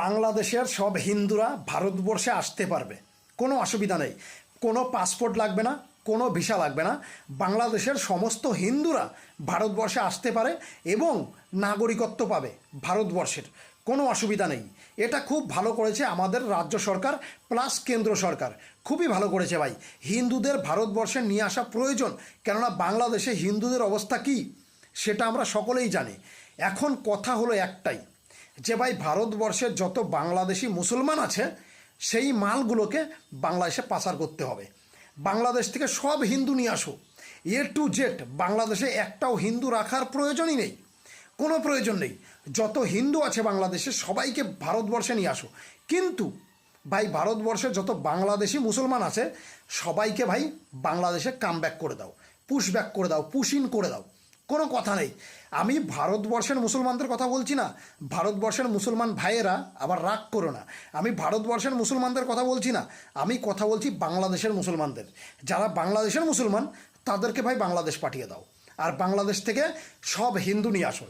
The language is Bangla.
বাংলাদেশের সব হিন্দুরা ভারতবর্ষে আসতে পারবে। কোনো অসুবিধা নেই। কোনো পাসপোর্ট লাগবে না, কোনো ভিসা লাগবে না। বাংলাদেশের সমস্ত হিন্দুরা ভারতবর্ষে আসতে পারে এবং নাগরিকত্ব পাবে ভারতবর্ষের। কোনো অসুবিধা নেই। এটা খুব ভালো করেছে আমাদের রাজ্য সরকার প্লাস কেন্দ্র সরকার। খুবই ভালো করেছে ভাই। হিন্দুদের ভারতবর্ষে নিয়ে আসা প্রয়োজন, কেননা বাংলাদেশে হিন্দুদের অবস্থা কী, সেটা আমরা সকলেই জানি। এখন কথা হলো একটাই। যে ভাই ভারতবর্ষের যত বাংলাদেশি মুসলমান আছে, সেই মালগুলোকে বাংলাদেশে পাচার করতে হবে। বাংলাদেশ থেকে সব হিন্দু নিয়ে আসো। এ টু জেড বাংলাদেশে একটাও হিন্দু রাখার প্রয়োজনই নেই। কোনো প্রয়োজন নেই। যত হিন্দু আছে বাংলাদেশে, সবাইকে ভারতবর্ষে নিয়ে আসো। কিন্তু ভাই ভারতবর্ষে যত বাংলাদেশি মুসলমান আছে, সবাইকে ভাই বাংলাদেশে কাম করে দাও। পুশ ব্যাক করে দাও। পুশ ইন করে দাও। কোনো কথা নেই। আমি ভারতবর্ষের মুসলমানদের কথা বলছি না। ভারতবর্ষের মুসলমান ভাইয়েরা আবার রাগ করো না। আমি ভারতবর্ষের মুসলমানদের কথা বলছি না। আমি কথা বলছি বাংলাদেশের মুসলমানদের। যারা বাংলাদেশের মুসলমান, তাদেরকে ভাই বাংলাদেশ পাঠিয়ে দাও। আর বাংলাদেশ থেকে সব হিন্দু নিয়ে আসো।